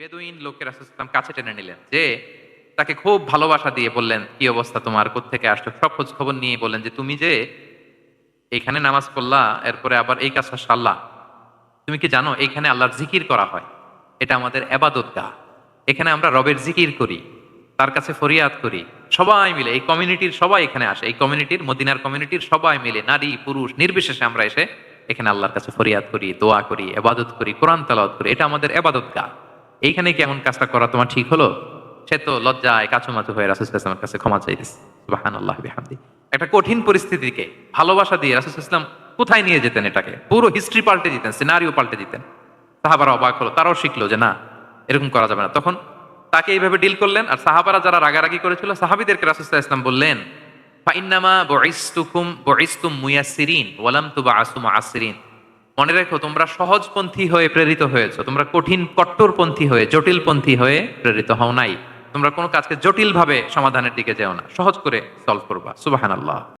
বেদুইন লোকের রাসুলাম কাছে টেনে নিলেন যে, তাকে খুব ভালোবাসা দিয়ে বললেন, কি অবস্থা তোমার? থেকে আসছো? সব খোঁজ খবর নিয়ে বললেন যে, তুমি যে এখানে নামাজ পড়লা, এরপরে আবার এই কাজটা সারলা। তুমি কি জানো, এখানে আল্লাহর জিকির করা হয়। এটা আমাদের এবাদত গা। এখানে আমরা রবের জিকির করি, তার কাছে ফরিয়াদ করি। সবাই মিলে, এই কমিউনিটির সবাই এখানে আসে। এই কমিউনিটির, মদিনার কমিউনিটির সবাই মিলে, নারী, পুরুষ, নির্বিশেষে আমরা এসে এখানে আল্লাহর কাছে ফরিয়াদ করি, দোয়া করি এবাদত করি, কোরআন তালাওয়াত করি। এটা আমাদের এবাদত গা। এইখানে কি এমন কাজটা করা তোমার ঠিক হলো? সে তো লজ্জায় কাছুমাচু হয়ে রাসুল ইসলামের কাছে ক্ষমা চাইতেছে। সুবাহান আল্লাহ একটা কঠিন পরিস্থিতিকে ভালোবাসা দিয়ে রাসুল ইসলাম কোথায় নিয়ে যেতেন এটাকে? পুরো হিস্ট্রি পাল্টে দিতেন সিনারিও পাল্টে দিতেন। সাহাবারা অবাক হলো, তারাও শিখলো যে না, এরকম করা যাবে না। তখন তাকে এইভাবে ডিল করলেন আর সাহাবারা যারা রাগারাগি করেছিল, সাহাবিদেরকে রাসুল্লাহ ইসলাম বললেন, ফাইন্নামা বইস্তুকুম বইস্তুম মুয়াসিরিন ওয়ালাম তুবা আসুম আসিরিন মনে রেখো, তোমরা সহজপন্থী হয়ে প্রেরিত হয়েছ। তোমরা কঠিন কট্টরপন্থী হয়ে জটিলপন্থী হয়ে প্রেরিত হও নাই। তোমরা কোনো কাজকে জটিলভাবে সমাধানের দিকে যেও না। সহজ করে সলভ করবা। সুবাহান আল্লাহ